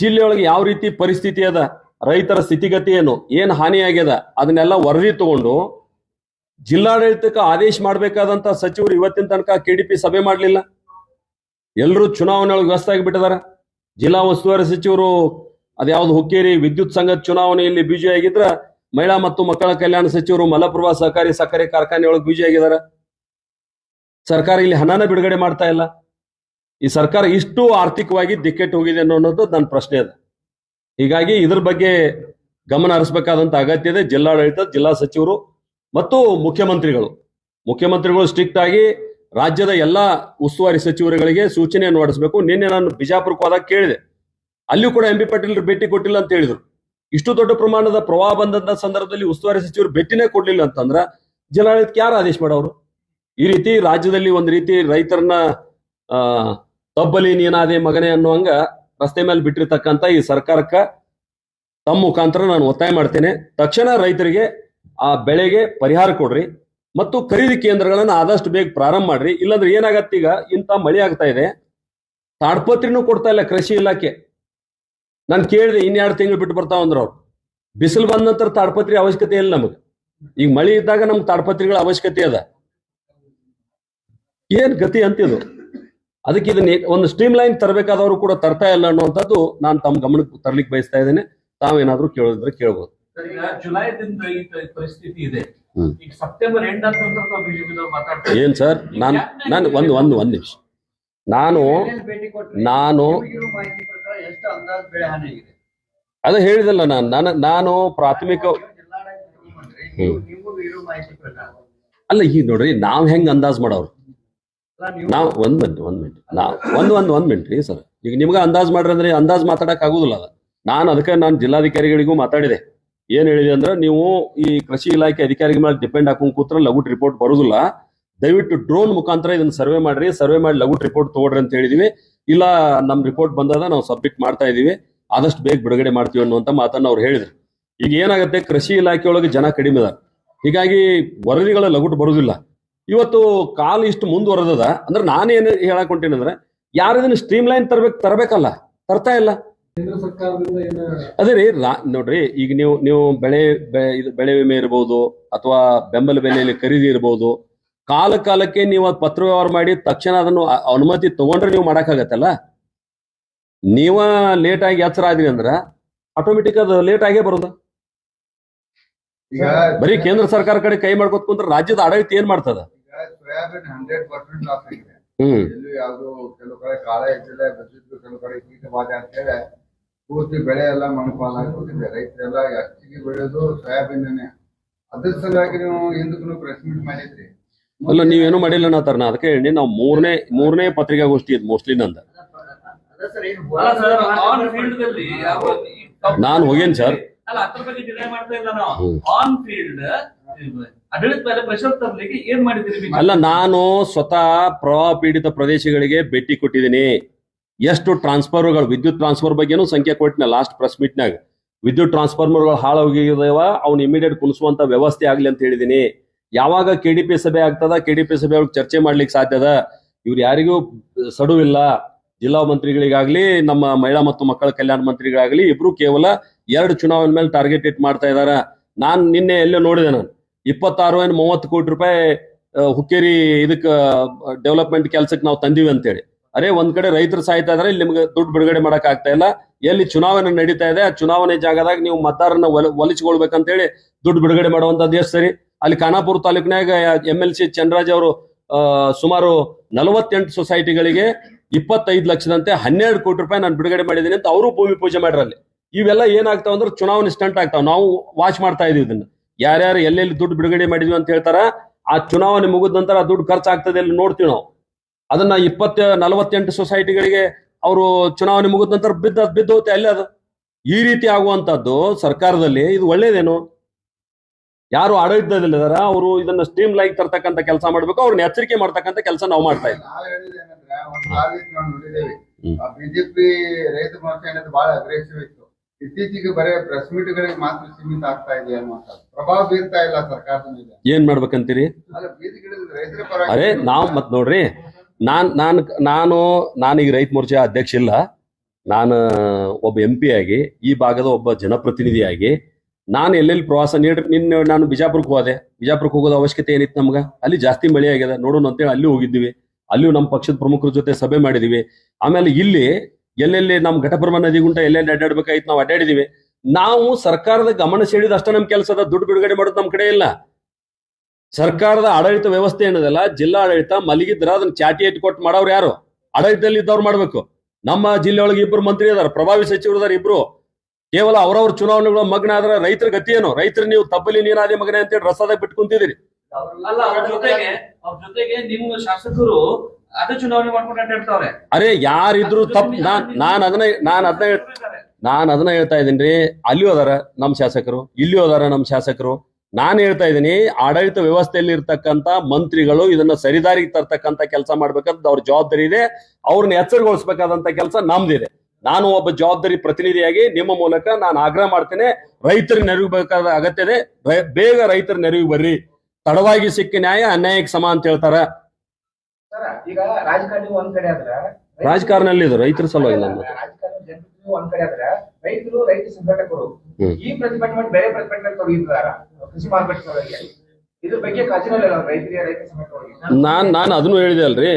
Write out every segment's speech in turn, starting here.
ಜಿಲ್ಲೆಯೊಳಗೆ ಯಾವ ರೀತಿ ಪರಿಸ್ಥಿತಿ ಅದ, ರೈತರ ಸ್ಥಿತಿಗತಿ ಏನು, ಏನ್ ಹಾನಿ ಆಗ್ಯದ ಅದನ್ನೆಲ್ಲ ವರದಿ ತಗೊಂಡು ಜಿಲ್ಲಾಡಳಿತಕ್ಕೆ ಆದೇಶ ಮಾಡಬೇಕಾದಂತ ಸಚಿವರು ಇವತ್ತಿನ ತನಕ ಕೆಡಿಪಿ ಸಭೆ ಮಾಡಲಿಲ್ಲ. ಎಲ್ಲರೂ ಚುನಾವಣೆ ಒಳಗೆ ವ್ಯಸ್ತ ಜಿಲ್ಲಾ ಉಸ್ತುವಾರಿ ಸಚಿವರು ಅದ್ಯಾವ್ದು ಹುಕ್ಕೇರಿ ವಿದ್ಯುತ್ ಸಂಘದ ಚುನಾವಣೆಯಲ್ಲಿ ಬಿಜಿ ಆಗಿದ್ರ ಮಹಿಳಾ ಮತ್ತು ಮಕ್ಕಳ ಕಲ್ಯಾಣ ಸಚಿವರು ಮಲಪ್ರಭಾ ಸಹಕಾರಿ ಸಕ್ಕರೆ ಕಾರ್ಖಾನೆ ಒಳಗೆ ಬಿಜಿ ಆಗಿದಾರ. ಸರ್ಕಾರ ಇಲ್ಲಿ ಹಣನ ಬಿಡುಗಡೆ ಮಾಡ್ತಾ ಇಲ್ಲ. ಈ ಸರ್ಕಾರ ಇಷ್ಟು ಆರ್ಥಿಕವಾಗಿ ದಿಕ್ಕೆಟ್ಟು ಹೋಗಿದೆ ಅನ್ನೋದು ನನ್ನ ಪ್ರಶ್ನೆ ಅದ. ಹೀಗಾಗಿ ಇದ್ರ ಬಗ್ಗೆ ಗಮನ ಹರಿಸಬೇಕಾದಂತ ಅಗತ್ಯ ಇದೆ. ಜಿಲ್ಲಾಡಳಿತ, ಜಿಲ್ಲಾ ಸಚಿವರು ಮತ್ತು ಮುಖ್ಯಮಂತ್ರಿಗಳು. ಮುಖ್ಯಮಂತ್ರಿಗಳು ಸ್ಟ್ರಿಕ್ಟ್ ಆಗಿ ರಾಜ್ಯದ ಎಲ್ಲಾ ಉಸ್ತುವಾರಿ ಸಚಿವರುಗಳಿಗೆ ಸೂಚನೆಯನ್ನು ಹೊರಡಿಸಬೇಕು. ನಿನ್ನೆ ನಾನು ಬಿಜಾಪುರಕ್ಕೆ ಹೋದಾಗ ಕೇಳಿದೆ. ಅಲ್ಲಿಯೂ ಕೂಡ ಎಂ ಬಿ ಪಾಟೀಲ್ ಭೇಟಿ ಕೊಟ್ಟಿಲ್ಲ ಅಂತ ಹೇಳಿದ್ರು. ಇಷ್ಟು ದೊಡ್ಡ ಪ್ರಮಾಣದ ಪ್ರವಾಹ ಬಂದಂತ ಸಂದರ್ಭದಲ್ಲಿ ಉಸ್ತುವಾರಿ ಸಚಿವರು ಭೇಟಿನೇ ಕೊಡ್ಲಿಲ್ಲ ಅಂತಂದ್ರ ಜಿಲ್ಲಾಡಳಿತಕ್ಕೆ ಯಾರು ಆದೇಶ ಮಾಡೋರು? ಈ ರೀತಿ ರಾಜ್ಯದಲ್ಲಿ ಒಂದ್ ರೀತಿ ರೈತರನ್ನ ಆ, ತಬ್ಬಲಿ ನೀನಾದೆ ಮಗನೇ ಅನ್ನುವಂಗ ರಸ್ತೆ ಮೇಲೆ ಬಿಟ್ಟಿರ್ತಕ್ಕಂತ ಈ ಸರ್ಕಾರಕ್ಕ ತಮ್ಮ ಮುಖಾಂತರ ನಾನು ಒತ್ತಾಯ ಮಾಡ್ತೇನೆ. ತಕ್ಷಣ ರೈತರಿಗೆ ಆ ಬೆಳೆಗೆ ಪರಿಹಾರ ಕೊಡ್ರಿ ಮತ್ತು ಖರೀದಿ ಕೇಂದ್ರಗಳನ್ನ ಆದಷ್ಟು ಬೇಗ ಪ್ರಾರಂಭ ಮಾಡ್ರಿ. ಇಲ್ಲಾಂದ್ರೆ ಏನಾಗತ್ತೆ ಈಗ? ಇಂಥ ಮಳೆ ಆಗ್ತಾ ಇದೆ. ತಾಡ್ಪತ್ರಿನೂ ಕೊಡ್ತಾ ಇಲ್ಲ ಕೃಷಿ ಇಲಾಖೆ. ನಾನು ಕೇಳಿದೆ ಇನ್ನೆರಡು ತಿಂಗಳು ಬಿಟ್ಟು ಬರ್ತಾವ ಅಂದ್ರ ಅವ್ರು. ಬಿಸಿಲು ಬಂದ ನಂತರ ತಾಡ್ಪತ್ರಿ ಅವಶ್ಯಕತೆ ಇಲ್ಲ ನಮಗೆ. ಈಗ ಮಳೆ ಇದ್ದಾಗ ನಮ್ಗೆ ತಾಡ್ಪತ್ರಿಗಳ ಅವಶ್ಯಕತೆ ಅದ. ಏನ್ ಗತಿ ಅಂತಿದು? ಅದಕ್ಕೆ ಇದನ್ನ ಒಂದು ಸ್ಟ್ರೀಮ್ ಲೈನ್ ತರಬೇಕಾದವರು ಕೂಡ ತರ್ತಾ ಇಲ್ಲ ಅನ್ನುವಂಥದ್ದು ನಾನು ತಮ್ಮ ಗಮನಕ್ಕೆ ತರ್ಲಿಕ್ಕೆ ಬಯಸ್ತಾ ಇದ್ದೇನೆ. ತಾವೇನಾದ್ರೂ ಕೇಳೋದಿದ್ರೆ ತ- ಪರಿಸ್ಥಿತಿ ಇದೆ. ಏನ್ ಸರ್? ನಾನು ನಾನು ಒಂದು ಒಂದು ಒಂದು ನಿಮಿಷ. ನಾನು ನಾನು ಅದೇ ಹೇಳಿದಲ್ಲ ನಾನು. ನಾನು ನಾನು ಪ್ರಾಥಮಿಕ ಅಲ್ಲ ಈಗ ನೋಡ್ರಿ ನಾವ್ ಹೆಂಗ್ ಅಂದಾಜ್ ಮಾಡೋರು? ನೀವು ಒಂದ್ ಮಿನಿಟ್ ಒಂದ್ ಮಿನಿಟ್ ನಾವ್ ಒಂದ್ ಒಂದ್ ಒಂದ್ ಮಿನಿಟ್ ರೀ ಸರ್ ಈಗ ನಿಮ್ಗೆ ಅಂದಾಜ್ ಮಾಡ್ರಿ ಅಂದ್ರೆ ಅಂದಾಜ್ ಮಾತಾಡಕ್ ಆಗುದಿಲ್ಲ ಅದ. ನಾನು ಅದಕ್ಕೆ ನಾನು ಜಿಲ್ಲಾಧಿಕಾರಿಗಳಿಗೂ ಮಾತಾಡಿದೆ. ಏನ್ ಹೇಳಿದೆ ಅಂದ್ರೆ ನೀವು ಈ ಕೃಷಿ ಇಲಾಖೆ ಅಧಿಕಾರಿಗಳ ಮೇಲೆ ಡಿಪೆಂಡ್ ಹಾಕೊಂಡ್ ಕೂತ್ರ ಲಘುಟ್ ರಿಪೋರ್ಟ್ ಬರುದಿಲ್ಲ. ದಯವಿಟ್ಟು ಡ್ರೋನ್ ಮುಖಾಂತರ ಇದನ್ನ ಸರ್ವೆ ಮಾಡ್ರಿ. ಸರ್ವೆ ಮಾಡಿ ಲಘುಟ್ ರಿಪೋರ್ಟ್ ತಗೊಳ್ರಿ ಅಂತ ಹೇಳಿದೀವಿ. ಇಲ್ಲ ನಮ್ ರಿಪೋರ್ಟ್ ಬಂದದ ನಾವು ಸಬ್ಮಿಟ್ ಮಾಡ್ತಾ ಇದೀವಿ. ಆದಷ್ಟು ಬೇಗ ಬಿಡುಗಡೆ ಮಾಡ್ತೀವಿ ಅನ್ನುವಂತ ಮಾತನ್ನ ಅವ್ರು ಹೇಳಿದ್ರು. ಈಗ ಏನಾಗುತ್ತೆ ಕೃಷಿ ಇಲಾಖೆಯೊಳಗೆ ಒಳಗೆ ಜನ ಕಡಿಮೆ ಅದ ಹೀಗಾಗಿ ವರದಿಗಳ ಲಘುಟ್ ಬರುದಿಲ್ಲ. ಇವತ್ತು ಕಾಲ ಇಷ್ಟು ಮುಂದುವರೆದದ. ಅಂದ್ರೆ ನಾನೇನು ಹೇಳಕ್ ಹೊಂಟೇನೆ ಅಂದ್ರೆ ಯಾರು ಇದನ್ನ ಸ್ಟ್ರೀಮ್ ಲೈನ್ ತರಬೇಕು ತರಬೇಕಲ್ಲ ತರ್ತಾ ಇಲ್ಲ. ಅದೇ ರೀ ರಾ- ನೋಡ್ರಿ ಈಗ ನೀವು ನೀವು ಬೆಳೆ ಬೆಳೆ ವಿಮೆ ಇರ್ಬೋದು ಅಥವಾ ಬೆಂಬಲ ಬೆಲೆಯಲ್ಲಿ ಖರೀದಿ ಇರ್ಬೋದು ಕಾಲ ಕಾಲಕ್ಕೆ ನೀವು ಅದು ಪತ್ರ ವ್ಯವಹಾರ ಮಾಡಿ ತಕ್ಷಣ ಅದನ್ನು ಅನುಮತಿ ತಗೊಂಡ್ರೆ ನೀವು ಮಾಡಕ್ಕಾಗತ್ತಲ್ಲ ನೀವ ಲೇಟ್ ಆಗಿ ಎಚ್ಚರ ಆದ್ರಿ ಅಂದ್ರ ಆಟೋಮೆಟಿಕ್ ಅದು ಲೇಟ್ ಆಗೇ ಬರೋದು. ಈಗ ಬರೀ ಕೇಂದ್ರ ಸರ್ಕಾರ ಕಡೆ ಕೈ ಮಾಡ್ಕೊತ ಕುಂದ್ರೆ ರಾಜ್ಯದ ಆಡಳಿತ ಏನ್ ಮಾಡ್ತದ? ಸೋಯಾಬೀನ್ ಹಂಡ್ರೆಡ್ ಪರ್ಸೆಂಟ್ ಲಾಸ್ ಆಗಿದೆ. ಹ್ಮ್. ಎಲ್ಲೂ ಯಾವ್ದು ಕೆಲವು ಕಡೆ ಕಾಳ ಇದ್ದಿಲ್ಲ ಬೆಳೆದಿದ್ದು ಕೆಲವು ಕಡೆ ಕೀಟ ಬಾಧೆ ಅಂತೇಳಿ ಪೂರ್ತಿ ಬೆಳೆ ಎಲ್ಲ ಮಣ್ಣಪಾಲ ಕೊಟ್ಟಿದೆ ರೈತರೆಲ್ಲ ಹೆಚ್ಚಿಗೆ ಬೆಳೆಯೋದು ಸೋಯಾಬೀನ್ನೇ ಅದ್ರ ಸಲುವಾಗಿ ನೀವು ಹಿಂದಕ್ಕೂ ಪ್ರೆಸ್ ಮೀಟ್ ಮಾಡಿದ್ರಿ. ಅಲ್ಲ ನೀವೇನು ಮಾಡಿಲ್ಲ ನಾ ನಾ ಅದಕ್ಕೆ ಹೇಳಿ ನಾವು ಮೂರನೇ ಮೂರನೇ ಪತ್ರಿಕಾಗೋಷ್ಠಿ ಇದು ಮೋಸ್ಟ್ಲಿ ನಂದ. ನಾನು ಸರ್ ಏನು ಅಲ್ಲ ಸರ್ ಆನ್ ಫೀಲ್ಡ್ ಅಲ್ಲಿ ಯಾವ ನಾನ್ ಹೋಗೇನ್ ಸರ್. ಅಲ್ಲ ಅದ್ರ ಬಗ್ಗೆ ಡಿಲೇ ಮಾಡ್ತಾ ಇಲ್ಲ ನಾವು. ಆನ್ ಫೀಲ್ಡ್ ಅಲ್ಲ, ನಾನು ಸ್ವತಃ ಪ್ರವಾಹ ಪೀಡಿತ ಪ್ರದೇಶಗಳಿಗೆ ಭೇಟಿ ಕೊಟ್ಟಿದ್ದೀನಿ. ಎಷ್ಟು ಟ್ರಾನ್ಸ್ಫರ್ಗಳು ವಿದ್ಯುತ್ ಟ್ರಾನ್ಸ್ಫರ್ ಬಗ್ಗೆನೂ ಸಂಖ್ಯೆ ಕೊಟ್ಟಿನ ಲಾಸ್ಟ್ ಪ್ರೆಸ್ ಮೀಟ್ನಾಗ ವಿದ್ಯುತ್ ಟ್ರಾನ್ಸ್ಫಾರ್ಮರ್ಗಳು ಹಾಳಾಗಿದಾವ ಅವ್ನ ಇಮಿಡಿಯೇಟ್ ಕುಣಿಸುವಂತ ವ್ಯವಸ್ಥೆ ಆಗ್ಲಿ ಅಂತ ಹೇಳಿದೀನಿ. ಯಾವಾಗ ಕೆಡಿಪಿ ಸಭೆ ಆಗ್ತದ ಕೆಡಿಪಿ ಸಭೆ ಅವ್ರಿಗೆ ಚರ್ಚೆ ಮಾಡ್ಲಿಕ್ಕೆ ಸಾಧ್ಯದ ಇವ್ರು ಯಾರಿಗೂ ಸಡುವಿಲ್ಲ ಜಿಲ್ಲಾ ಮಂತ್ರಿಗಳಿಗಾಗ್ಲಿ, ನಮ್ಮ ಮಹಿಳಾ ಮತ್ತು ಮಕ್ಕಳ ಕಲ್ಯಾಣ ಮಂತ್ರಿಗಳಾಗ್ಲಿ, ಇಬ್ರು ಕೇವಲ ಎರಡು ಚುನಾವಣೆ ಮೇಲೆ ಟಾರ್ಗೆಟ್ ಇಟ್ ಮಾಡ್ತಾ ಇದಾರ. ನಾನ್ ನಿನ್ನೆ ಎಲ್ಲೋ ನೋಡಿದೆ ನಾನು. ಇಪ್ಪತ್ತಾರು ಏನು ಮೂವತ್ತು ಕೋಟಿ ರೂಪಾಯಿ ಹುಕ್ಕೇರಿ ಇದಕ್ಕೆ ಡೆವಲಪ್ಮೆಂಟ್ ಕೆಲಸಕ್ಕೆ ನಾವು ತಂದಿವಿ ಅಂತೇಳಿ. ಅರೆ, ಒಂದ್ ಕಡೆ ರೈತರು ಸಾಯ್ತಾ ಇದ್ರೆ, ಇಲ್ಲಿ ನಿಮ್ಗೆ ದುಡ್ಡು ಬಿಡುಗಡೆ ಮಾಡಕ್ ಆಗ್ತಾ ಇಲ್ಲ. ಎಲ್ಲಿ ಚುನಾವಣೆ ನಡೀತಾ ಇದೆ, ಆ ಚುನಾವಣೆ ಜಾಗದಾಗ ನೀವು ಮತದಾರನ ಒಲ, ಒಲಿಸ್ಕೊಳ್ಬೇಕಂತೇಳಿ ದುಡ್ಡು ಬಿಡುಗಡೆ ಮಾಡುವಂತದ್ದು ಎಷ್ಟು ಸರಿ? ಅಲ್ಲಿ ಖಾನಾಪುರ ತಾಲೂಕಿನಾಗ ಎಂ ಎಲ್ ಸಿ ಚನ್ರಾಜ್ ಅವರು ಸುಮಾರು ನಲವತ್ತೆಂಟು ಸೊಸೈಟಿಗಳಿಗೆ ಇಪ್ಪತ್ತೈದು ಲಕ್ಷದಂತೆ ಹನ್ನೆರಡು ಕೋಟಿ ರೂಪಾಯಿ ನಾನು ಬಿಡುಗಡೆ ಮಾಡಿದ್ದೀನಿ ಅಂತ ಅವರು ಭೂಮಿ ಪೂಜೆ ಮಾಡ್ರಲ್ಲಿ. ಇವೆಲ್ಲ ಏನಾಗ್ತಾವ ಅಂದ್ರೆ ಚುನಾವಣೆ ಸ್ಟಂಟ್ ಆಗ್ತಾವ. ನಾವು ವಾಚ್ ಮಾಡ್ತಾ ಇದೀವಿ ಇದನ್ನ. ಯಾರ್ಯಾರು ಎಲ್ಲೆಲ್ಲಿ ದುಡ್ಡು ಬಿಡುಗಡೆ ಮಾಡಿದ್ವಿ ಅಂತ ಹೇಳ್ತಾರ ಆ ಚುನಾವಣೆ ಮುಗಿದ ನಂತರ ಆ ದುಡ್ಡು ಖರ್ಚಾಗ್ತದೆ ಅಲ್ಲಿ ನೋಡ್ತೀವಿ ನಾವು. ಅದನ್ನ ಇಪ್ಪತ್ತ ನಲವತ್ತೆಂಟು ಸೊಸೈಟಿಗಳಿಗೆ ಅವರು ಚುನಾವಣೆ ಮುಗಿದ ನಂತರ ಬಿದ್ದ ಬಿದ್ದು ಹೋಗುತ್ತೆ ಅಲ್ಲೇ ಅದು. ಈ ರೀತಿ ಆಗುವಂತದ್ದು ಸರ್ಕಾರದಲ್ಲಿ ಇದು ಒಳ್ಳೇದೇನು? ಯಾರು ಆಡಳಿತದಲ್ಲಿದಾರ ಅವರು ಇದನ್ನ ಸ್ಟ್ರೀಮ್ ಲೈಕ್ ತರ್ತಕ್ಕಂಥ ಕೆಲಸ ಮಾಡ್ಬೇಕು ಅವ್ರನ್ನ ಎಚ್ಚರಿಕೆ ಮಾಡ್ತಕ್ಕಂಥ ಕೆಲಸ ನಾವು ಮಾಡ್ತಾ ಇದ್ದೀವಿ. ಬಿಜೆಪಿ ರೈತ ಮೋರ್ಚಾ ಬಹಳ ಅಗ್ರೆಸಿವ್ ಇತ್ತು. ಇತ್ತೀಚೆಗೆ ಬರೇ ಪ್ರೆಸ್ ಮೀಟ್ ಗಳಿಗೆ ಮಾತ್ರ ಸೀಮಿತ ಆಗ್ತಾ ಇದೆ ಅನ್ನುವಂಥದ್ದು. ಪ್ರಭಾವ ಬೀರ್ತಾ ಇಲ್ಲ ಸರ್ಕಾರದ ಮೇಲೆ ಏನ್ ಮಾಡ್ಬೇಕಂತೀರಿ? ಅಲ್ಲ ಬೀದಿಗಿಳಿದ ರೈತರ ಪರ ಅರೆ ನಾವ್ ಮತ್ ನೋಡ್ರಿ ನಾನ್ ನಾನ್ ನಾನು ನಾನೀಗ ರೈತ ಮೋರ್ಚಾ ಅಧ್ಯಕ್ಷ ಇಲ್ಲ. ನಾನು ಒಬ್ಬ ಎಂ ಪಿ ಆಗಿ ಈ ಭಾಗದ ಒಬ್ಬ ಜನಪ್ರತಿನಿಧಿಯಾಗಿ ನಾನು ಎಲ್ಲೆಲ್ಲಿ ಪ್ರವಾಸ ನೀಡ್ರಿ ನಿನ್ನೆ ನಾನು ಬಿಜಾಪುರಕ್ಕೆ ಹೋದೆ. ಬಿಜಾಪುರಕ್ಕೆ ಹೋಗೋದ ಅವಶ್ಯಕತೆ ಏನಿತ್ತು ನಮ್ಗೆ? ಅಲ್ಲಿ ಜಾಸ್ತಿ ಮಳೆ ಆಗ್ಯದ. ನೋಡೋಣ ಅಂತೇಳಿ ಅಲ್ಲಿ ಹೋಗಿದ್ವಿ ಅಲ್ಲಿಯೂ ನಮ್ಮ ಪಕ್ಷದ ಪ್ರಮುಖರ ಜೊತೆ ಸಭೆ ಮಾಡಿದೀವಿ. ಆಮೇಲೆ ಇಲ್ಲಿ ಎಲ್ಲೆಲ್ಲಿ ನಮ್ಮ ಘಟಪ್ರಭಾ ನದಿಗುಂಟ ಎಲ್ಲೆಲ್ಲಿ ಅಡ್ಡಾಡ್ಬೇಕಾಯ್ತು ನಾವು ಅಡ್ಡಾಡಿದೀವಿ. ನಾವು ಸರ್ಕಾರದ ಗಮನ ಸೆಳೆದು ಅಷ್ಟ ನಮ್ಮ ಕೆಲಸದ ದುಡ್ಡು ಬಿಡುಗಡೆ ಮಾಡೋದು ನಮ್ಮ ಕಡೆ ಇಲ್ಲ. ಸರ್ಕಾರದ ಆಡಳಿತ ವ್ಯವಸ್ಥೆ ಏನದಲ್ಲ ಜಿಲ್ಲಾ ಆಡಳಿತ ಮಲಗಿದ್ರ ಅದನ್ನ ಚಾಟಿ ಎತ್ತಿ ಕೊಟ್ಟು ಮಾಡೋರು ಯಾರು? ಆಡಳಿತದಲ್ಲಿ ಇದ್ದವ್ರು ಮಾಡ್ಬೇಕು. ನಮ್ಮ ಜಿಲ್ಲೆ ಒಳಗೆ ಮಂತ್ರಿ ಅದಾರ ಪ್ರಭಾವಿ ಸಚಿವರು ಅದಾರ ಇಬ್ರು. ಕೇವಲ ಅವರವ್ರ ಚುನಾವಣೆಗಳ ಮಗ್ನ ಆದ್ರೆ ರೈತರ ಗತಿ ಏನು? ರೈತರು ನೀವು ತಪ್ಪಲಿ ನೀನಾದಿ ಮಗನೇ ಅಂತೇಳಿ ರಸದಾಗ ಬಿಟ್ಟು ಅಲ್ಲ, ಅವ್ರ ಜೊತೆಗೆ ಅವ್ರ ಜೊತೆಗೆ ನಿಮ್ಮ ಶಾಸಕರು ಅರೆ ಯಾರಿದ್ರು ತಪ್ಪು ನಾನ್ ನಾನ್ ಅದನ್ನ ನಾನ್ ಅದನ್ನ ನಾನ್ ಅದನ್ನ ಹೇಳ್ತಾ ಇದ್ದೀನಿ ಅಲ್ಲಿ ಹೋದಾರ ನಮ್ಮ ಶಾಸಕರು ಇಲ್ಲಿ ಹೋದಾರ ನಮ್ಮ ಶಾಸಕರು. ನಾನು ಹೇಳ್ತಾ ಇದ್ದೀನಿ ಆಡಳಿತ ವ್ಯವಸ್ಥೆಯಲ್ಲಿ ಇರ್ತಕ್ಕಂತ ಮಂತ್ರಿಗಳು ಇದನ್ನ ಸರಿದಾರಿಗೆ ತರ್ತಕ್ಕಂತ ಕೆಲಸ ಮಾಡ್ಬೇಕಂತ ಅವ್ರ ಜವಾಬ್ದಾರಿ ಇದೆ. ಅವ್ರನ್ನ ಎಚ್ಚರಗೊಳಿಸಬೇಕಾದಂತ ಕೆಲಸ ನಮ್ದಿದೆ. ನಾನು ಒಬ್ಬ ಜವಾಬ್ದಾರಿ ಪ್ರತಿನಿಧಿಯಾಗಿ ನಿಮ್ಮ ಮೂಲಕ ನಾನು ಆಗ್ರಹ ಮಾಡ್ತೇನೆ. ರೈತರ ನೆರವು ಬೇಕಾದ ಅಗತ್ಯ ಇದೆ. ಬೇಗ ರೈತರ ನೆರವಿಗೆ ಬರ್ರಿ. ತಡವಾಗಿ ಸಿಕ್ಕ ನ್ಯಾಯ ಅನ್ಯಾಯಕ್ಕೆ ಸಮ ಅಂತ ಹೇಳ್ತಾರ. ಈಗ ರಾಜಕಾರಣಿ ಒಂದ್ ಕಡೆ ಆದ್ರ ರಾಜಕಾರಣ ಇದು ರೈತರ ಸಲುವಾಗಿ ನಾನು ರಾಜಕಾರಣಿ ಜನರು ಒಂದ್ ಕಡೆ ಆದ್ರ ರೈತರು ರೈತ ಸಂಘಟಕರು. ಈ ಪ್ರತಿಭಟನೆ ಮಾಡಿ ಬೇರೆ ಪ್ರತಿಭಟನೆ ತೊಡಗಿದ್ದಾರೆ ಕೃಷಿ ಮಾರುಕಟ್ಟೆ ಇದ್ರ ಬಗ್ಗೆ ಕಾಜಿನಲ್ಲ ರೈತರಿಗೆ ರೈತ ಸಂಘಟನೆ ನಾನ್ ನಾನು ಅದನ್ನು ಹೇಳಿದೆ ಅಲ್ರಿ.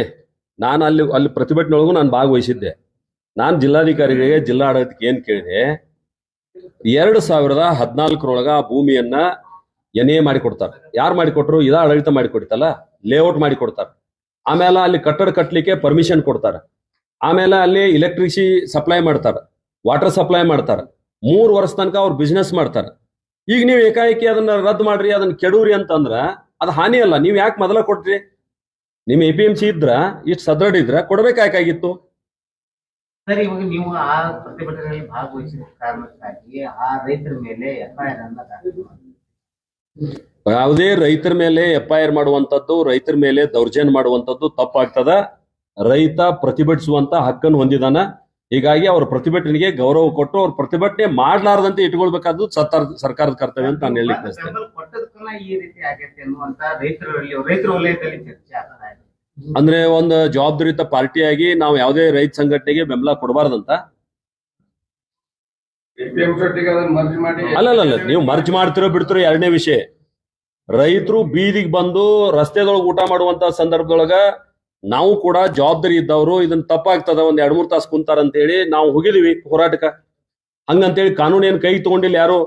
ನಾನು ಅಲ್ಲಿ ಅಲ್ಲಿ ಪ್ರತಿಭಟನೆ ಒಳಗೂ ನಾನು ಭಾಗವಹಿಸಿದ್ದೆ. ನಾನು ಜಿಲ್ಲಾಧಿಕಾರಿಗಳಿಗೆ ಜಿಲ್ಲಾ ಆಡಳಿತಕ್ಕೆ ಏನ್ ಕೇಳಿದೆ? ಎರಡು ಸಾವಿರದ ಹದಿನಾಲ್ಕರೊಳಗ ಭೂಮಿಯನ್ನ ಎನ್ ಎ ಮಾಡಿಕೊಡ್ತಾರೆ. ಯಾರು ಮಾಡಿಕೊಟ್ರು? ಇದ ಆಡಳಿತ ಮಾಡಿಕೊಡ್ತಲ್ಲ ಲೇಔಟ್ ಮಾಡಿ ಕೊಡ್ತಾರೆ ಆಮೇಲೆ ಅಲ್ಲಿ ಕಟ್ಟಡ ಕಟ್ಟಲಿಕ್ಕೆ ಪರ್ಮಿಷನ್ ಕೊಡ್ತಾರೆ. ಆಮೇಲೆ ಅಲ್ಲಿ ಇಲೆಕ್ಟ್ರಿಸಿ ಸಪ್ಲೈ ಮಾಡ್ತಾರೆ ವಾಟರ್ ಸಪ್ಲೈ ಮಾಡ್ತಾರೆ. ಮೂರು ವರ್ಷ ತನಕ ಅವ್ರು ಬಿಸ್ನೆಸ್ ಮಾಡ್ತಾರೆ. ಈಗ ನೀವು ಏಕಾಏಕಿ ಅದನ್ನ ರದ್ದು ಮಾಡ್ರಿ, ಅದನ್ನ ಕೆಡೂರಿ ಅಂತಂದ್ರ ಅದು ಹಾನಿ ಅಲ್ಲ. ನೀವು ಯಾಕೆ ಮೊದಲ ಕೊಟ್ರಿ? ನಿಮ್ಮ ಎ ಪಿ ಎಂ ಸಿ ಇದ್ರ, ಇಷ್ಟು ಸದೃಢ ಇದ್ರ ಕೊಡ್ಬೇಕಾಗಿತ್ತು ಸರ್ ನೀವು ಆ ಪ್ರತಿಭಟನೆಯಲ್ಲಿ ಭಾಗವಹಿಸಿದ ಕಾರಣಕ್ಕಾಗಿ ಆ ರೈತರ ಮೇಲೆ ಅನ್ನ. ಯಾವುದೇ ರೈತರ ಮೇಲೆ ಎಫ್ ಐ ಆರ್ ಮಾಡುವಂತದ್ದು ರೈತರ ಮೇಲೆ ದೌರ್ಜನ್ಯ ಮಾಡುವಂತದ್ದು ತಪ್ಪಾಗ್ತದ. ರೈತ ಪ್ರತಿಭಟಿಸುವಂತ ಹಕ್ಕನ್ನು ಹೊಂದಿದಾನ. ಹೀಗಾಗಿ ಅವ್ರ ಪ್ರತಿಭಟನೆಗೆ ಗೌರವ ಕೊಟ್ಟು ಅವ್ರ ಪ್ರತಿಭಟನೆ ಮಾಡ್ಲಾರ್ದಂತೆ ಇಟ್ಕೊಳ್ಬೇಕಾದ್ದು ಸರ್ಕಾರ ಸರ್ಕಾರದ ಕರ್ತವ್ಯ ಅಂತ ನಾನು ಹೇಳಿಕ್ ಬಯಸ್ತೇನೆ. ಅಂದ್ರೆ ಒಂದು ಜವಾಬ್ದಾರಿಯುತ ಪಾರ್ಟಿಯಾಗಿ ನಾವು ಯಾವುದೇ ರೈತ ಸಂಘಟನೆಗೆ ಬೆಂಬಲ ಕೊಡಬಾರ್ದಂತ APMC ಒಟ್ಟಿಗೆ ಅದನ್ನ ಮರ್ಜ್ ಮಾಡಿ ಅಲ್ಲಲ್ಲ ನೀವು ಮರ್ಜ್ ಮಾಡ್ತಿರೋ ಬಿಡ್ತಿರೋ ಎರಡನೇ ವಿಷಯ. ರೈತರು ಬೀದಿಗೆ ಬಂದು ರಸ್ತೆದೊಳಗೆ ಊಟ ಮಾಡುವಂತ ಸಂದರ್ಭದೊಳಗ ನಾವು ಕೂಡ ಜವಾಬ್ದಾರಿ ಇದ್ದವರು ಇದನ್ನ ತಪ್ಪಾಗ್ತದ, ಒಂದ್ ಎರಡ್ ಮೂರ್ ತಾಸು ಕುಂತಾರ ಅಂತ ಹೇಳಿ ನಾವು ಹೋಗಿದೀವಿ ಹೋರಾಟಕ್ಕ. ಹಂಗಂತೇಳಿ ಕಾನೂನು ಏನ್ ಕೈ ತಗೊಂಡಿಲ್ಲ ಯಾರು?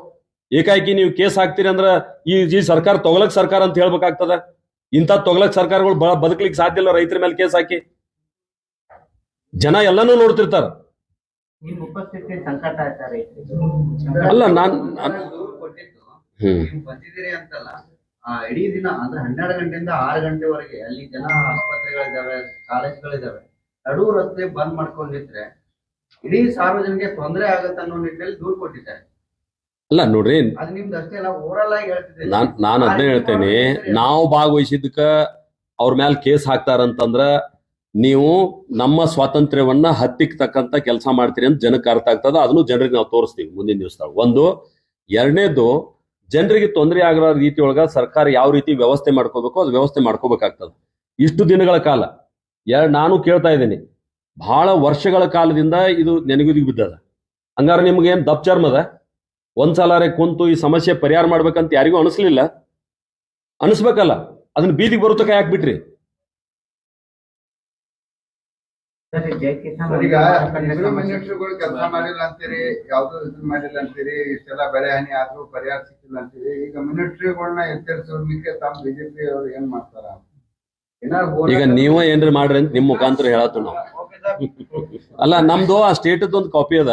ಏಕಾಏಕಿ ನೀವು ಕೇಸ್ ಹಾಕ್ತೀರಿ ಅಂದ್ರ ಈ ಸರ್ಕಾರ ತೊಗಲಕ್ ಸರ್ಕಾರ ಅಂತ ಹೇಳ್ಬೇಕಾಗ್ತದ. ಇಂಥ ತೊಗಲಕ್ ಸರ್ಕಾರಗಳು ಬದುಕಲಿಕ್ಕೆ ಸಾಧ್ಯ ಇಲ್ಲ ರೈತರ ಮೇಲೆ ಕೇಸ್ ಹಾಕಿ. ಜನ ಎಲ್ಲಾನು ನೋಡ್ತಿರ್ತಾರ. ಅಲ್ಲ ನಾನು ಬಂದಿದ್ದೀರಿ ಅಂತಲ್ಲ ಆ, ಇಡೀ ದಿನ ಅಂದ್ರೆ ಹನ್ನೆರಡು ಗಂಟೆಯಿಂದ ಆರು ಗಂಟೆವರೆಗೆ ಅಲ್ಲಿ ಜನ ಆಸ್ಪತ್ರೆಗಳಿದಾವೆ ಕಾಲೇಜ್ಗಳಿದಾವೆ ನಡು ರಸ್ತೆ ಬಂದ್ ಮಾಡ್ಕೊಂಡಿದ್ರೆ ಇಡೀ ಸಾರ್ವಜನಿಕ ತೊಂದರೆ ಆಗತ್ತೆ ಅನ್ನೋ ನಿಟ್ಟಿನಲ್ಲಿ ದೂರು ಕೊಟ್ಟಿದ್ದಾರೆ. ಅಲ್ಲ ನೋಡ್ರಿ ಅದು ನಿಮ್ದು ಅಷ್ಟೇ ಅಲ್ಲ ಓವರಲ್ ಆಗಿ ಹೇಳ್ತಿದ್ದೇನೆ ನಾನ್ ನಾನ್ ಅದನ್ನೇ ಹೇಳ್ತೇನೆ ನಾವು ಭಾಗವಹಿಸಿದ್ದಕ್ಕ ಅವ್ರ ಮ್ಯಾಲ ಕೇಸ್ ಹಾಕ್ತಾರಂತಂದ್ರ ನೀವು ನಮ್ಮ ಸ್ವಾತಂತ್ರ್ಯವನ್ನ ಹತ್ತಿಕ್ ತಕ್ಕಂತ ಕೆಲಸ ಮಾಡ್ತೀರಿ ಅಂತ ಜನಕ್ಕೆ ಅರ್ಥ ಆಗ್ತದ. ಅದನ್ನು ಜನರಿಗೆ ನಾವು ತೋರಿಸ್ತೀವಿ ಮುಂದಿನ ದಿವಸದಾಗ. ಒಂದು, ಎರಡನೇದು, ಜನರಿಗೆ ತೊಂದರೆ ಆಗಿರೋ ಒಳಗ ಸರ್ಕಾರ ಯಾವ ರೀತಿ ವ್ಯವಸ್ಥೆ ಮಾಡ್ಕೋಬೇಕು ಅದು ವ್ಯವಸ್ಥೆ ಮಾಡ್ಕೋಬೇಕಾಗ್ತದೆ. ಇಷ್ಟು ದಿನಗಳ ಕಾಲ ಎರಡು ನಾನು ಕೇಳ್ತಾ ಇದ್ದೀನಿ ಬಹಳ ವರ್ಷಗಳ ಕಾಲದಿಂದ ಇದು ನೆನಗುದಿಗೆ ಬಿದ್ದದ. ಹಂಗಾರೆ ನಿಮ್ಗೆ ಏನ್ ದಪ್ಚರ್ಮದ ಒಂದ್ಸಲಾರೆ ಕುಂತು ಈ ಸಮಸ್ಯೆ ಪರಿಹಾರ ಮಾಡ್ಬೇಕಂತ ಯಾರಿಗೂ ಅನಿಸ್ಲಿಲ್ಲ. ಅನಿಸ್ಬೇಕಲ್ಲ, ಅದನ್ನ ಬೀದಿಗೆ ಬರುತ್ತಕ ಯಾಕೆ ಬಿಟ್ರಿ ಸರ್, ಜೈ ಕಿಸಾನ್ ಸರ್, ಈಗ ಇಬ್ರು ಮಿನಿಸ್ಟರ್ಗಳು ಕೆಲಸ ಮಾಡಿಲ್ಲ ಅಂತೀರಿ ಯಾವ್ದು ಇದು ಮಾಡಿಲ್ಲ ಅಂತೀರಿ ಇಷ್ಟೆಲ್ಲ ಬೆಳೆ ಹಾನಿ ಆದ್ರೂ ಪರಿಹಾರ ಸಿಕ್ಕಿಲ್ಲ ಅಂತೀರಿ ಈಗ ಮಿನಿಸ್ಟ್ರಿಗಳನ್ನ ಎಚ್ಚರಿಸೋದಕ್ಕೆ ತಮ್ಮ ಬಿಜೆಪಿ ಅವ್ರು ಏನ್ ಮಾಡ್ತಾರ? ಈಗ ನೀವ ಏನ್ರಿ ಮಾಡ್ರಿ ಅಂತ ನಿಮ್ ಮುಖಾಂತರ ಹೇಳತ್ತ ನಾವು. ಅಲ್ಲ ನಮ್ದು ಆ ಸ್ಟೇಟ್ ಒಂದು ಕಾಪಿ ಅದ.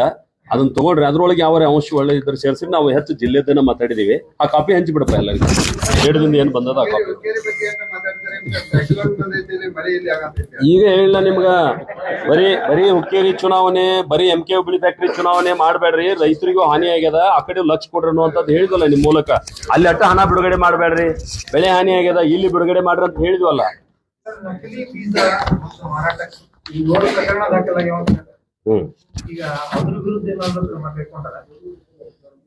ಅದನ್ನ ತಗೊಳ್ರಿ ಅದ್ರೊಳಗೆ ಯಾವ ಅಂಶ ಒಳ್ಳೆ ಇದ್ರೆ ಸೇರಿಸಿ ನಾವು ಹೆಚ್ಚು ಜಿಲ್ಲೆದನ್ನ ಮಾತಾಡಿದೀವಿ. ಆ ಕಾಪಿ ಹಂಚಿಬಿಡಪ್ಪ ಎಲ್ಲರಿಗೂ. ಬೇಡದಿಂದ ಏನ್ ಬಂದದ ಆ ಕಾಪಿ? ಈಗ ಹೇಳಿಲ್ಲ ನಿಮ್ಗ, ಬರೀ ಬರೀ ಹುಕ್ಕೇರಿ ಚುನಾವಣೆ, ಬರೀ ಎಂ ಕೆ ಹುಬ್ಳಿ ಫ್ಯಾಕ್ಟ್ರಿ ಚುನಾವಣೆ ಮಾಡಬೇಡ್ರಿ, ರೈತರಿಗೂ ಹಾನಿ ಆಗ್ಯದ, ಆ ಕಡೆ ಲಕ್ಷ ಕೊಡ್ರಿ ಅನ್ನುವಂಥದ್ದು ಹೇಳಿದ್ವಲ್ಲ ನಿಮ್ ಮೂಲಕ. ಅಲ್ಲಿ ಅಟ್ಟ ಹಣ ಬಿಡುಗಡೆ ಮಾಡಬೇಡ್ರಿ, ಬೆಳೆ ಹಾನಿ ಆಗ್ಯದ, ಇಲ್ಲಿ ಬಿಡುಗಡೆ ಮಾಡ್ರಿ ಅಂತ ಹೇಳಿದ್ವಲ್ಲ. ಈಗ ಅದ್ರ ವಿರುದ್ಧ ಏನಾದ್ರೂ ಕ್ರಮ ಕೈಗೊಂಡಾರ?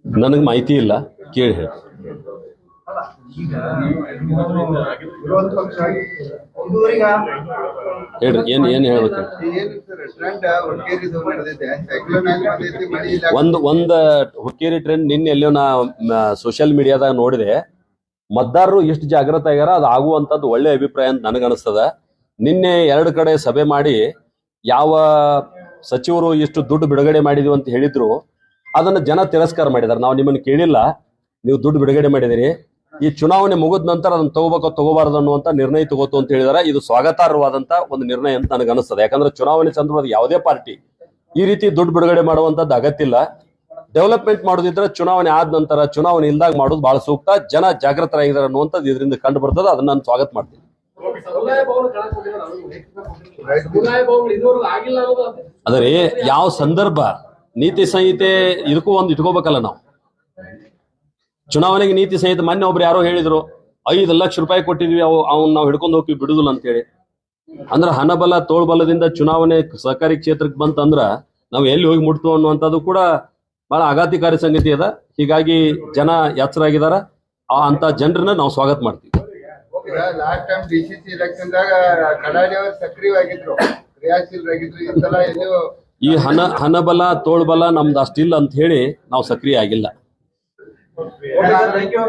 ನನಗ್ ಮಾಹಿತಿ ಇಲ್ಲ. ಕೇಳಿ ಹೇಳಿ. ಅಲ್ಲ ಈಗ ವಿರೋಧ ಪಕ್ಷ ಒಂದೂವರೆಗ ಹೇಳ್ರಿ ಏನ್ ಏನ್ ಹೇಳ್ಬೇಕು? ಒಂದ್ ಒಂದ್ ಹುಕ್ಕೇರಿ ಟ್ರೆಂಡ್ ನಿನ್ನೆ ಎಲ್ಲಿಯೋ ನಾ ಸೋಷಿಯಲ್ ಮೀಡಿಯಾದಾಗ ನೋಡಿದೆ. ಮತದಾರರು ಎಷ್ಟು ಜಾಗೃತ ಆಗ್ಯಾರ ಅದು ಆಗುವಂತದ್ದು ಒಳ್ಳೆ ಅಭಿಪ್ರಾಯ ಅಂತ ನನಗ ಅನಿಸ್ತದ. ನಿನ್ನೆ ಎರಡು ಕಡೆ ಸಭೆ ಮಾಡಿ ಯಾವ ಸಚಿವರು ಎಷ್ಟು ದುಡ್ಡು ಬಿಡುಗಡೆ ಮಾಡಿದ್ವಿ ಅಂತ ಹೇಳಿದ್ರು, ಅದನ್ನ ಜನ ತಿರಸ್ಕಾರ ಮಾಡಿದಾರೆ. ನಾವು ನಿಮ್ಮನ್ನ ಕೇಳಿಲ್ಲ, ನೀವು ದುಡ್ಡು ಬಿಡುಗಡೆ ಮಾಡಿದಿರಿ. ಈ ಚುನಾವಣೆ ಮುಗಿದ ನಂತರ ಅದನ್ನ ತಗೋಬೇಕೋ ತಗೋಬಾರದು ಅನ್ನುವಂತ ನಿರ್ಣಯ ತಗೋತು ಅಂತ ಹೇಳಿದಾರೆ. ಇದು ಸ್ವಾಗತಾರ್ಹವಾದಂತ ಒಂದು ನಿರ್ಣಯ ಅಂತ ನನಗೆ ಅನಿಸ್ತದೆ ಯಾಕಂದ್ರೆ ಚುನಾವಣೆ ಸಂದರ್ಭದಲ್ಲಿ ಯಾವುದೇ ಪಾರ್ಟಿ ಈ ರೀತಿ ದುಡ್ಡು ಬಿಡುಗಡೆ ಮಾಡುವಂತದ್ದು ಅಗತ್ಯ ಇಲ್ಲ ಡೆವಲಪ್ಮೆಂಟ್ ಮಾಡೋದಿದ್ರೆ ಚುನಾವಣೆ ಆದ ನಂತರ ಚುನಾವಣೆ ಇಲ್ದಾಗ ಮಾಡೋದು ಬಹಳ ಸೂಕ್ತ. ಜನ ಜಾಗೃತರಾಗಿದ್ದಾರೆ ಅನ್ನುವಂಥದ್ದು ಇದರಿಂದ ಕಂಡು ಬರ್ತದೆ. ಅದನ್ನ ನಾನು ಸ್ವಾಗತ ಮಾಡ್ತೀನಿ. ಸಮುದಾಯ ಭವನ ಕಳಕ್ ಹೋಗಿದಾರೆ ಅವ್ರು. ಸಮುದಾಯ ಭವನ ಇದುವರೆಗೂ ಆಗಿಲ್ಲ ಅನ್ನೋದು ಅದೇ. ಆದರೆ ಯಾವ ಸಂದರ್ಭ ನೀತಿ ಸಂಹಿತೆ ಇದಕ್ಕೂ ಒಂದು ಇಟ್ಕೋಬೇಕಲ್ಲ ನಾವು. ಚುನಾವಣೆಗೆ ನೀತಿ ಸಂಹಿತೆ ಮೊನ್ನೆ ಒಬ್ರು ಯಾರೋ ಹೇಳಿದ್ರು ಐದು ಲಕ್ಷ ರೂಪಾಯಿ ಕೊಟ್ಟಿದ್ವಿ ಅವು ಅವ್ನ ನಾವು ಹಿಡ್ಕೊಂಡು ಹೋಗಿ ಬಿಡುದಿಲ್ಲ ಅಂತೇಳಿ. ಅಂದ್ರೆ ಹಣಬಲ ತೋಳ್ಬಲದಿಂದ ಚುನಾವಣೆ ಸಹಕಾರಿ ಕ್ಷೇತ್ರಕ್ಕೆ ಬಂತಂದ್ರ ನಾವು ಎಲ್ಲಿ ಹೋಗಿ ಮುಟ್ತು ಅನ್ನುವಂಥದ್ದು ಕೂಡ ಬಹಳ ಆಘಾತಿಕಾರಿ ಸಂಗತಿ ಅದ. ಹೀಗಾಗಿ ಜನ ಎಚ್ಚರಾಗಿದಾರ. ಆ ಅಂತ ಜನರನ್ನ ನಾವು ಸ್ವಾಗತ ಮಾಡ್ತೀವಿ. Last time D C C election ದಾಗ ಕಡಾಡಿ ಅವರು ಸಕ್ರಿಯವಾಗಿದ್ರು ಕ್ರಿಯಾಶೀಲರಾಗಿದ್ರು ಈ ಸಲ ಇದು ಈ ಹಣ ಹಣಬಲ ತೋಳ್ಬಲ ನಮ್ದು ಅಷ್ಟಿಲ್ಲ ಅಂತ ಹೇಳಿ ನಾವು ಸಕ್ರಿಯ ಆಗಿಲ್ಲ. ಥ್ಯಾಂಕ್ ಯು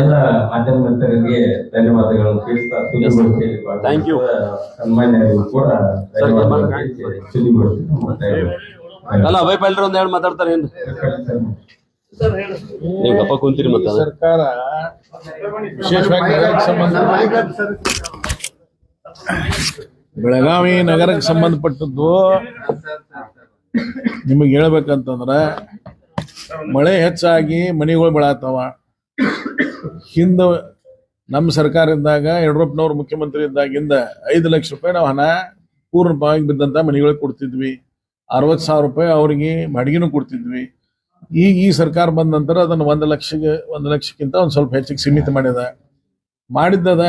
ಎಲ್ಲ ಮಾಧ್ಯಮ ಮಿತ್ರರಿಗೆ ಧನ್ಯವಾದಗಳನ್ನು ತಿಳಿಸ್ತಾ you. ಸನ್ಮಾನ್ಯರಿಗೂ ಕೂಡ ತಿಳಿಸಿ ಸುದ್ದಿಗೋಷ್ಠಿಯನ್ನು ಅಲ್ಲ ಅಭಯ ಪಾಲ್ರ ಒಂದ್ ಹೇಳಿ ಮಾತಾಡ್ತಾರೆ ಏನ್ ನೀವು ಗಪ್ಪ ಕುಂತೀರಿ ಮತ್ತೆ. ಸರ್ಕಾರ ಬೆಳಗಾವಿ ನಗರಕ್ಕೆ ಸಂಬಂಧಪಟ್ಟದ್ದು ನಿಮಗೆ ಹೇಳ್ಬೇಕಂತಂದ್ರೆ ಮಳೆ ಹೆಚ್ಚಾಗಿ ಮನೆಗಳು ಬೆಳಾತಾವ. ಹಿಂದ ನಮ್ಮ ಸರ್ಕಾರ ಇದ್ದಾಗ ಯಡಿಯೂರಪ್ಪನವ್ರು ಮುಖ್ಯಮಂತ್ರಿ ಇದ್ದಾಗಿಂದ ಐದು ಲಕ್ಷ ರೂಪಾಯಿ ನಾವು ಹಣ ಪೂರ್ಣವಾಗಿ ಬಿದ್ದಂತ ಮನೆಗಳಿಗೆ ಕೊಡ್ತಿದ್ವಿ. ಅರವತ್ತು ಸಾವಿರ ರೂಪಾಯಿ ಅವ್ರಿಗೆ ಬಾಡಿಗೆನೂ ಕೊಡ್ತಿದ್ವಿ. ಈಗ ಈ ಸರ್ಕಾರ ಬಂದ ನಂತರ ಅದನ್ನು ಒಂದು ಲಕ್ಷಕ್ಕೆ ಒಂದು ಲಕ್ಷಕ್ಕಿಂತ ಒಂದು ಸ್ವಲ್ಪ ಹೆಚ್ಚಿಗೆ ಸೀಮಿತ ಮಾಡಿದ. ಮಾಡಿದ್ದದ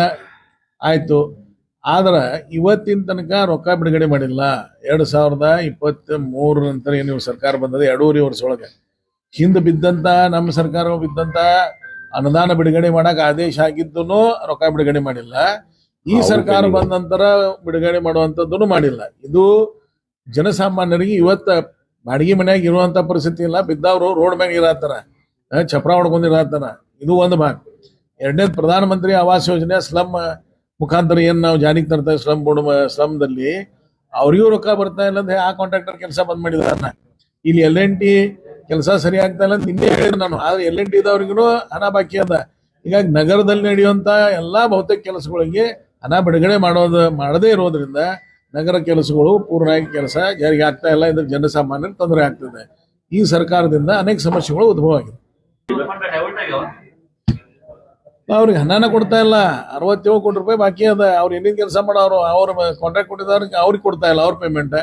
ಆಯ್ತು. ಆದ್ರೆ ಇವತ್ತಿನ ತನಕ ರೊಕ್ಕ ಬಿಡುಗಡೆ ಮಾಡಿಲ್ಲ. ಎರಡು ಸಾವಿರದ ಇಪ್ಪತ್ತ ಮೂರು ನಂತರ ಏನು ಇವ್ರ ಸರ್ಕಾರ ಬಂದದ? ಎರಡೂವರೆ ವರ್ಷ ಒಳಗೆ. ಹಿಂದೆ ಬಿದ್ದಂತ ನಮ್ಮ ಸರ್ಕಾರ ಬಿದ್ದಂತ ಅನುದಾನ ಬಿಡುಗಡೆ ಮಾಡಕ್ ಆದೇಶ ಆಗಿದ್ದೂ ರೊಕ್ಕ ಬಿಡುಗಡೆ ಮಾಡಿಲ್ಲ. ಈ ಸರ್ಕಾರ ಬಂದ ನಂತರ ಬಿಡುಗಡೆ ಮಾಡುವಂಥದ್ದನ್ನು ಮಾಡಿಲ್ಲ. ಇದು ಜನಸಾಮಾನ್ಯರಿಗೆ ಇವತ್ತ ಬಾಡಿಗೆ ಮನ್ಯಾಗ ಇರುವಂತ ಪರಿಸ್ಥಿತಿ ಇಲ್ಲ. ಬಿದ್ದವರು ರೋಡ್ ಮ್ಯಾಗ ಇರತ್ತಾರ. ಚಪ್ರ ಹೊಡ್ಕೊಂಡ್ ಇರತ್ತಾರ. ಇದು ಒಂದು ಭಾಗ. ಎರಡನೇದು ಪ್ರಧಾನಮಂತ್ರಿ ಆವಾಸ್ ಯೋಜನೆ ಸ್ಲಮ್ ಮುಖಾಂತರ ಏನ್ ನಾವು ಜಾರಿಗೆ ತರ್ತಾ ಸ್ಲಮ್ ಬೋರ್ಡ್ ಸ್ಲಮ್ದಲ್ಲಿ ಅವ್ರಿಗೂ ರೊಕ್ಕ ಬರ್ತಾ ಇಲ್ಲ ಅಂತ ಆ ಕಾಂಟ್ರಾಕ್ಟರ್ ಕೆಲಸ ಬಂದ್ ಮಾಡಿದಾರ ಇಲ್ಲಿ ಎಲ್ ಎನ್ ಟಿ ಕೆಲಸ ಸರಿ ಆಗ್ತಾ ಇಲ್ಲ ಅಂತ ನಿನ್ನೆ ಹೇಳಿದ್ರು ನಾನು. ಆದ್ರೆ ಎಲ್ ಎನ್ ಟಿ ಹಣ ಬಾಕಿ ಅದ. ಹೀಗಾಗಿ ನಗರದಲ್ಲಿ ನಡೆಯುವಂತ ಎಲ್ಲಾ ಬಹುತೇಕ ಕೆಲಸಗಳಿಗೆ ಹಣ ಬಿಡುಗಡೆ ಮಾಡೋದು, ಮಾಡದೇ ಇರೋದ್ರಿಂದ ನಗರ ಕೆಲಸಗಳು ಪೂರ್ಣವಾಗಿ ಕೆಲಸ, ಜಾರಿಗೆ ಆಗ್ತಾ ಇಲ್ಲ, ಇದ್ರ ಜನಸಾಮಾನ್ಯರಿಗೆ ತೊಂದರೆ ಆಗ್ತದೆ. ಈ ಸರ್ಕಾರದಿಂದ ಅನೇಕ ಸಮಸ್ಯೆಗಳು ಉದ್ಭವ ಆಗಿದೆ ಅವ್ರಿಗೆ ಹಣನ ಕೊಡ್ತಾ ಇಲ್ಲ, ಅರವತ್ತೇಳು ಕೋಟಿ ರೂಪಾಯಿ ಬಾಕಿ ಅದ, ಅವ್ರು ಏನೇನು ಕೆಲಸ ಮಾಡೋರು, ಅವ್ರ ಕಾಂಟ್ರಾಕ್ಟ್ ಕೊಟ್ಟಿದ್ದಾರೆ ಅವ್ರಿಗೆ ಕೊಡ್ತಾ ಇಲ್ಲ ಅವ್ರ ಪೇಮೆಂಟ್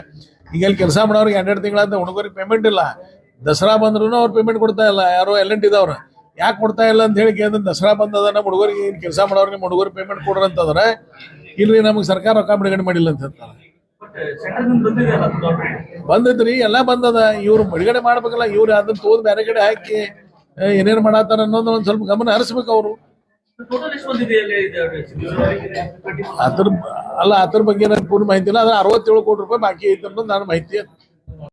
ಈಗ ಅಲ್ಲಿ ಕೆಲಸ ಮಾಡೋರಿಗೆ ಹನ್ನೆರಡು ತಿಂಗಳಾದ ಹುಡುಗರಿಗೆ ಪೇಮೆಂಟ್ ಇಲ್ಲ. ದಸರಾ ಬಂದ್ರು ಅವ್ರು ಪೇಮೆಂಟ್ ಕೊಡ್ತಾ ಇಲ್ಲ, ಯಾರೋ ಎಲ್ ಎನ್ ಇದವ್ರು ಯಾಕೆ ಕೊಡ್ತಾ ಇಲ್ಲ ಅಂತ ಹೇಳಿ ಕೇಳಿದ್ರೆ ದಸರಾ ಬಂದದ ನಮ್ಮ ಹುಡುಗರಿಗೆ ಕೆಲಸ ಮಾಡೋರಿಗೆ ಹುಡುಗರಿಗೆ ಪೇಮೆಂಟ್ ಕೊಡ್ರಿ ಅಂತಂದ್ರೆ ಇಲ್ರಿ, ನಮಗೆ ಸರ್ಕಾರ ರೊಕ್ಕ ಬಿಡುಗಡೆ ಮಾಡಿಲ್ಲ ಅಂತ ಹೇಳ್ತಾರೆ. ಎಲ್ಲ ಬಂದದ. ಇವ್ರು ಬಿಡುಗಡೆ ಮಾಡ್ಬೇಕಲ್ಲ, ಇವ್ರು ಅದನ್ನ ತೋದ್ ಬೇರೆ ಕಡೆ ಹಾಕಿ ಏನೇನು ಮಾಡತ್ತಾರ ಅನ್ನೋದು ಒಂದ್ ಸ್ವಲ್ಪ ಗಮನ ಹರಿಸ್ಬೇಕು ಅವರು. ಅದ್ರ ಅಲ್ಲ, ಅದ್ರ ಬಗ್ಗೆ ನನಗೆ ಪೂರ್ಣ ಮಾಹಿತಿ ಇಲ್ಲ ಅದ್ರ ಅರವತ್ತೇಳು ಕೋಟಿ ರೂಪಾಯಿ ಬಾಕಿ ಐತೆ ಅನ್ನೋದು ನಾನು ಮಾಹಿತಿ